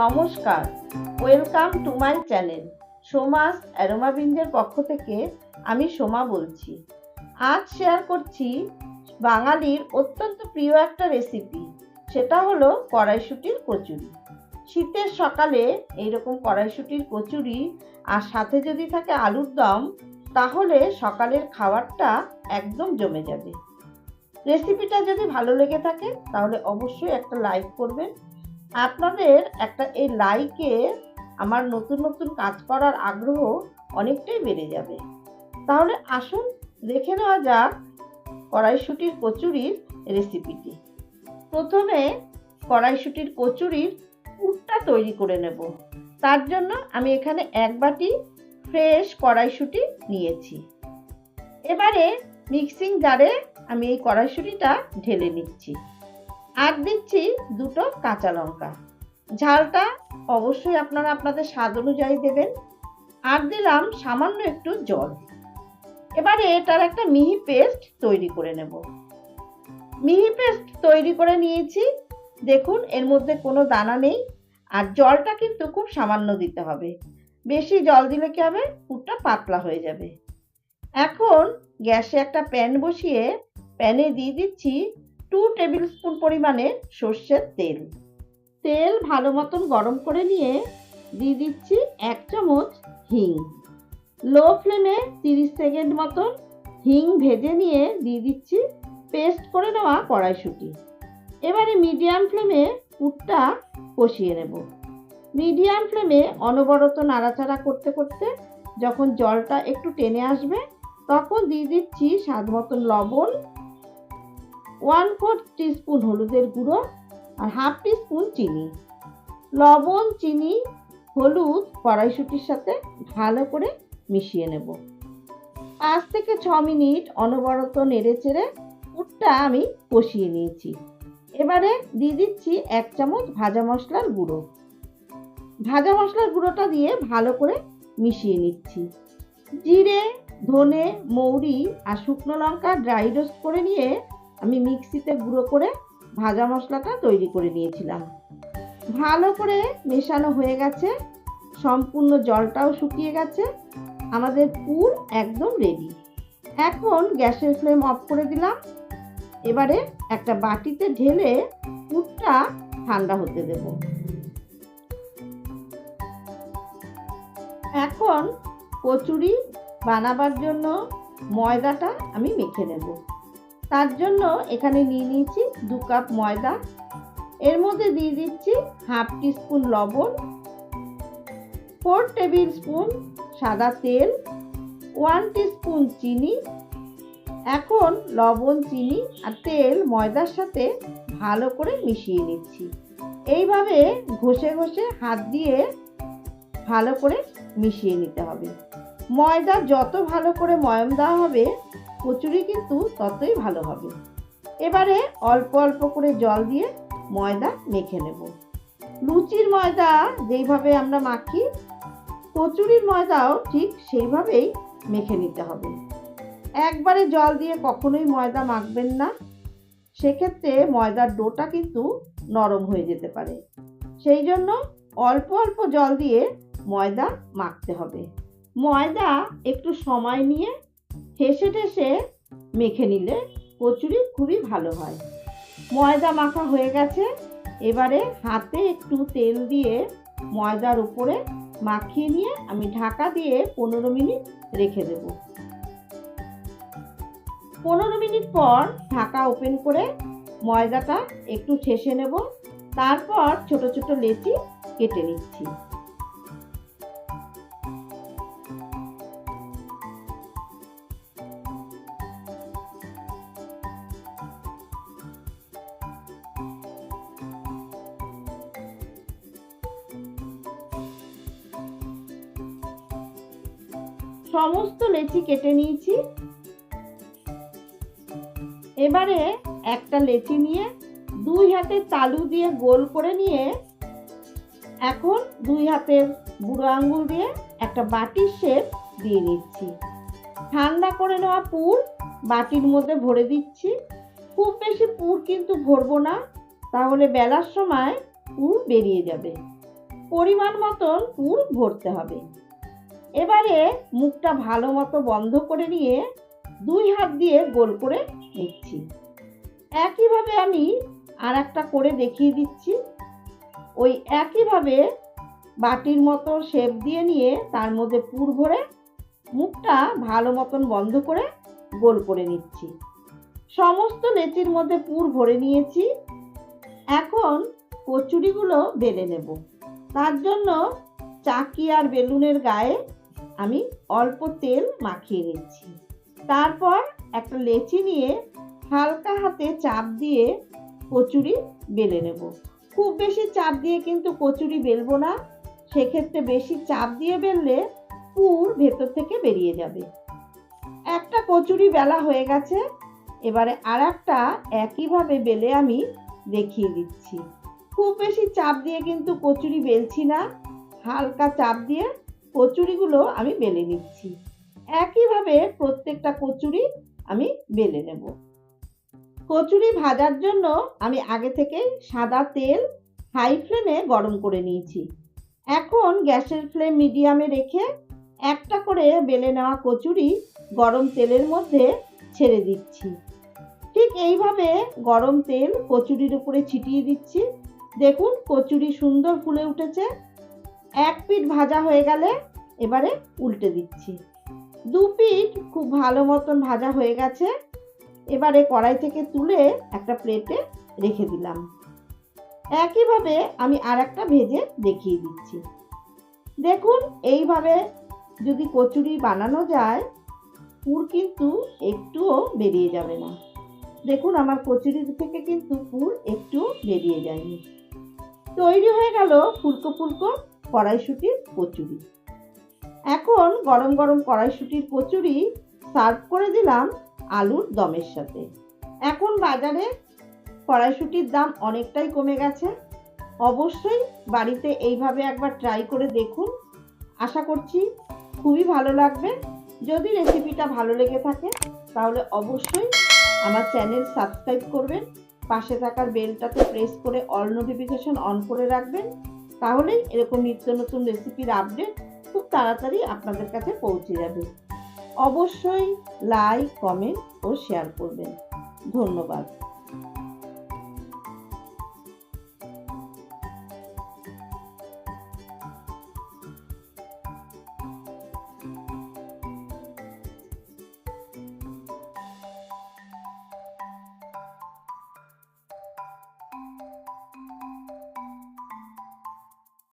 নমস্কার। Welcome to my channel. Soma's অ্যারোমাবিঞ্জের পক্ষ থেকে আমি সোমা বলছি। আজ শেয়ার করছি বাঙালির অত্যন্ত প্রিয় একটা রেসিপি সেটা হলো কড়াইশুটির কচুরি। শীতের সকালে এইরকম কড়াইশুটির কচুরি আর সাথে যদি থাকে আলুর দম, তাহলে সকালের খাবারটা একদম জমে যাবে। রেসিপিটা যদি ভালো লেগে থাকে, তাহলে অবশ্যই একটা লাইক করবেন। আপনাদের একটা এই লাইকে আমার নতুন নতুন কাজ করার আগ্রহ অনেকটাই বেড়ে যাবে। তাহলে আসুন, দেখে নেওয়া যাক কড়াইশুটির কচুরির রেসিপিটি প্রথমে কড়াইশুটির কচুরির পুরটা তৈরি করে নেব। তার জন্য আমি এখানে এক বাটি ফ্রেশ কড়াইশুটি নিয়েছি। এবারে মিক্সিং জারে আমি এই কড়াইশুটিটা ঢেলে নিচ্ছি। আর দিচ্ছি দুটো কাঁচা লঙ্কা। ঝালটা অবশ্যই আপনারা আপনাদের স্বাদ অনুযায়ী দেবেন। আর দিলাম সামান্য একটু জল। এবারে এটার একটা মিহি পেস্ট তৈরি করে নেব। মিহি পেস্ট তৈরি করে নিয়েছি। দেখুন, এর মধ্যে কোনো দানা নেই। আর জলটা কিন্তু খুব সামান্য দিতে হবে। বেশি জল দিলে কি হবে? পুরটা পাতলা হয়ে যাবে। এখন গ্যাসে একটা প্যান বসিয়ে প্যানে দিয়ে দিচ্ছি টু টেবিল স্পুন পরিমাণে সর্ষের তেল। তেল ভালো মতন গরম করে নিয়ে দিয়ে দিচ্ছি এক চামচ হিং। লো ফ্লেমে তিরিশ সেকেন্ড মতন হিং ভেজে নিয়ে দিয়ে দিচ্ছি পেস্ট করে নেওয়া কড়াইশুঁটি। এবারে মিডিয়াম ফ্লেমে পুরটা কষিয়ে নেব। মিডিয়াম ফ্লেমে অনবরত নাড়াচাড়া করতে করতে যখন জলটা একটু টেনে আসবে, তখন দিয়ে দিচ্ছি স্বাদ মতন লবণ ওয়ান ফোর টিস্পুন হলুদের গুঁড়ো আর হাফ টিস্পুন চিনি। লবণ, চিনি, হলুদ কড়াইশুটির সাথে ভালো করে মিশিয়ে নেব। পাঁচ থেকে ছ মিনিট অনবরত নেড়ে চেড়ে পুরটা আমি কষিয়ে নিয়েছি। এবারে দিয়ে দিচ্ছি এক চামচ ভাজা মশলার গুঁড়ো। ভাজা মশলার গুঁড়োটা দিয়ে ভালো করে মিশিয়ে নিচ্ছি। জিরে, ধনে, মৌরি আর শুকনো লঙ্কা ড্রাই রোস্ট করে নিয়ে আমি মিক্সিতে গুঁড়ো করে ভাজা মশলাটা তৈরি করে নিয়েছিলাম। ভালো করে মেশানো হয়ে গেছে, সম্পূর্ণ জলটাও শুকিয়ে গেছে, আমাদের পুর একদম রেডি এখন গ্যাসের ফ্লেম অফ করে দিলাম, এবারে একটা বাটিতে ঢেলে পুরটা ঠান্ডা হতে দেব। এখন কচুরি বানাবার জন্য ময়দাটা আমি মেখে নেব। তার জন্য এখানে নিয়ে নিয়েছি দু কাপ ময়দা। এর মধ্যে দিয়ে দিচ্ছি হাফ টিস্পুন লবণ, ফোর টেবিল স্পুন সাদা তেল, ওয়ান টিস্পুন চিনি, এখন লবণ, চিনি আর তেল ময়দার সাথে ভালো করে মিশিয়ে নিচ্ছি। এইভাবে ঘষে ঘষে হাত দিয়ে ভালো করে মিশিয়ে নিতে হবে। ময়দা যত ভালো করে ময়ম দেওয়া হবে কচুরি কিন্তু ততই ভালো হবে। এবারে অল্প অল্প করে জল দিয়ে ময়দা মেখে নেব। লুচির ময়দা যেইভাবে আমরা মাখি, কচুরির ময়দাও ঠিক সেইভাবেই মেখে নিতে হবে। একবারে জল দিয়ে কখনোই ময়দা মাখবেন না। সেক্ষেত্রে ময়দার ডোটা কিন্তু নরম হয়ে যেতে পারে। সেই জন্য অল্প অল্প জল দিয়ে ময়দা মাখতে হবে। ময়দা একটু সময় নিয়ে ঠেসে ঠেসে মেখে নিলে কচুরি খুবই ভালো হয়। ময়দা মাখা হয়ে গেছে, এবারে হাতে একটু তেল দিয়ে ময়দার উপরে মাখিয়ে নিয়ে আমি ঢাকা দিয়ে পনেরো মিনিট রেখে দেব। পনেরো মিনিট পর ঢাকা ওপেন করে ময়দাটা একটু ঠেসে নেব, তারপর ছোট ছোট লেচি কেটে নিচ্ছি। সমস্ত লেচি কেটে নিয়েছি। এবারে একটা লেচি নিয়ে দুই হাতে তালু দিয়ে গোল করে নিয়ে এখন দুই হাতের বুড়ো আঙ্গুল দিয়ে একটা বাটির শেপ দিয়ে নিচ্ছি। ঠান্ডা করে নেওয়া পুর বাটির মধ্যে ভরে দিচ্ছি। খুব বেশি পুর কিন্তু ভরবো না, তাহলে বেলার সময় পুর বেরিয়ে যাবে। পরিমাণ মতন পুর ভরতে হবে। এবারে মুখটা ভালো মতো বন্ধ করে নিয়ে দুই হাত দিয়ে গোল করে নিচ্ছি। একইভাবে আমি আর একটা করে দেখিয়ে দিচ্ছি। ওই একইভাবে বাটির মতো শেপ দিয়ে নিয়ে তার মধ্যে পুর ভরে মুখটা ভালো মতন বন্ধ করে গোল করে নিচ্ছি। সমস্ত লেচির মধ্যে পুর ভরে নিয়েছি। এখন কচুরিগুলো বেলে নেব। তার জন্য চাকি আর বেলুনের গায়ে আমি অল্প তেল মাখিয়ে নিচ্ছি। তারপর একটা লেচি নিয়ে হালকা হাতে চাপ দিয়ে কচুরি বেলে নেব। খুব বেশি চাপ দিয়ে কিন্তু কচুরি বেলবো না। সেক্ষেত্রে বেশি চাপ দিয়ে বেললে পুর ভেতর থেকে বেরিয়ে যাবে। একটা কচুরি বেলা হয়ে গেছে। এবারে আর একটা একইভাবে বেলে আমি দেখিয়ে দিচ্ছি। খুব বেশি চাপ দিয়ে কিন্তু কচুরি বেলছি না। হালকা চাপ দিয়ে কচুরিগুলো আমি বেলে নিচ্ছি। একইভাবে প্রত্যেকটা কচুরি আমি বেলে নেব। কচুরি ভাজার জন্য আমি আগে থেকে সাদা তেল হাই ফ্লেমে গরম করে নিয়েছি। এখন গ্যাসের ফ্লেম মিডিয়ামে রেখে একটা করে বেলে নেওয়া কচুরি গরম তেলের মধ্যে ছেড়ে দিচ্ছি। ঠিক এইভাবে গরম তেল কচুরির উপরে ছিটিয়ে দিচ্ছি। দেখুন কচুরি সুন্দর ফুলে উঠেছে। এক পিঠ ভাজা হয়ে গেলে এবারে উল্টে দিচ্ছি। দু পিঠ খুব ভালো মতন ভাজা হয়ে গেছে। এবারে কড়াই থেকে তুলে একটা প্লেটে রেখে দিলাম। একইভাবে আমি আর একটা ভেজে দেখিয়ে দিচ্ছি। দেখুন, এইভাবে যদি কচুরি বানানো যায়, পুর কিন্তু একটুও বেরিয়ে যাবে না। দেখুন, আমার কচুরি থেকে কিন্তু পুর একটু বেরিয়ে যায়নি। তৈরি হয়ে গেল ফুলকো ফুলকো কড়াইশুটির কচুরি। এখন গরম গরম কড়াইশুটির কচুরি সার্ভ করে দিলাম আলুর দমের সাথে। এখন বাজারে কড়াইশুটির দাম অনেকটাই কমে গেছে। অবশ্যই বাড়িতে এইভাবে একবার ট্রাই করে দেখুন। আশা করছি খুবই ভালো লাগবে। যদি রেসিপিটা ভালো লেগে থাকে, তাহলে অবশ্যই আমার চ্যানেল সাবস্ক্রাইব করবেন। পাশে থাকার বেলটাতে প্রেস করে অল নোটিফিকেশন অন করে রাখবেন। তাহলেই এরকম নিত্য নতুন রেসিপির আপডেট খুব তাড়াতাড়ি আপনাদের কাছে পৌঁছে যাবে। অবশ্যই লাইক কমেন্ট ও শেয়ার করবেন। ধন্যবাদ।